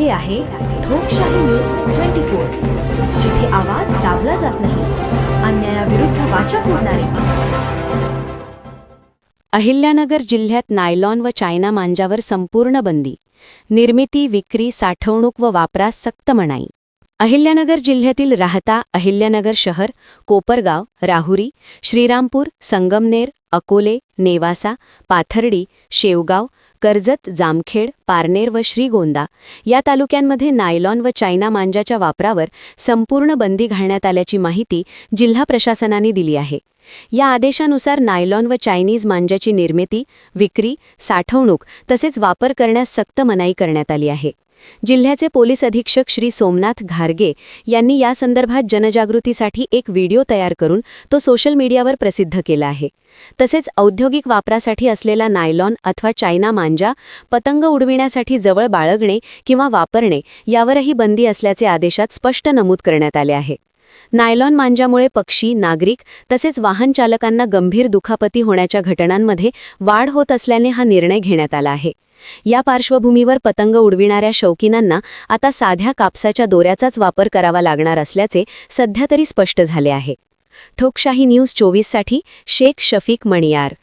हे आहे लोकशाही न्यूज ट्वेंटी फोर जिथे आवाज दाबला जात नाही अन्यायाविरुद्ध वाचा फोडणारे. अहिल्यानगर जिल्ह्यात नायलॉन व चायना मांजावर संपूर्ण बंदी. निर्मिती विक्री साठवणूक व वापरास सक्त मनाई. अहिल्यानगर जिल्ह्यातील राहता अहिल्यानगर शहर कोपरगाव राहुरी श्रीरामपूर संगमनेर अकोले नेवासा पाथर्डी शेवगाव कर्जत जामखेड पारनेर व श्रीगोंदा या तालुक्यांमध्ये नायलॉन व चायना मांजाच्या वापरावर संपूर्ण बंदी घालण्यात आल्याची माहिती जिल्हा प्रशासनाने दिली आहे. या आदेशानुसार नायलॉन व चायनीज मांजाची निर्मिती विक्री साठवणूक तसेच वापर करण्यास सक्त मनाई करण्यात आली आहे. जिल्ह्याचे पोलीस अधीक्षक श्री सोमनाथ घारगे यांनी यासंदर्भात जनजागृतीसाठी एक व्हिडिओ तयार करून तो सोशल मीडियावर प्रसिद्ध केला आहे. तसेच औद्योगिक वापरासाठी असलेला नायलॉन अथवा चायना मांजा पतंग उडविण्यासाठी जवळ बाळगणे किंवा वापरणे यावरही बंदी असल्याचे आदेशात स्पष्ट नमूद करण्यात आले आहे. नायलॉन मांजामुळे पक्षी नागरिक तसेच वाहन चालकांना गंभीर दुखापती होण्याच्या घटनांमध्ये वाढ होत असल्याने हा निर्णय घेण्यात आला आहे. या पार्श्वभूमीवर पतंग उडविणाऱ्या शौकीनांना आता साध्या कापसाच्या दोऱ्याचाच वापर करावा लागणार असल्याचे सध्या तरी स्पष्ट झाले आहे. ठोकशाही न्यूज चोवीससाठी शेख शफीक मणियार.